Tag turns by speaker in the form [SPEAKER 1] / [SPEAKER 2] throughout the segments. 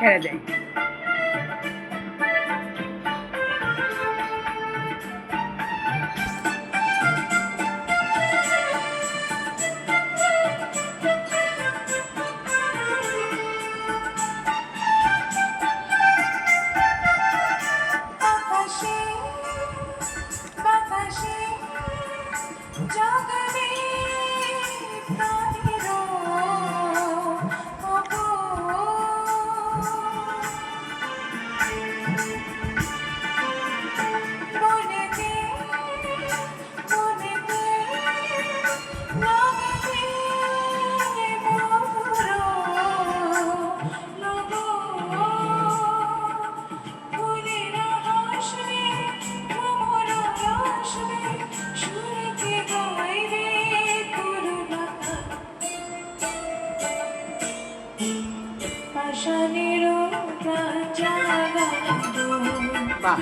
[SPEAKER 1] ছেড়ে
[SPEAKER 2] দেয় শ্মশানের
[SPEAKER 1] বাহ।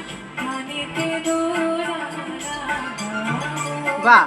[SPEAKER 2] বাহ।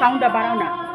[SPEAKER 1] সাউন্ডটা বাড়াও না।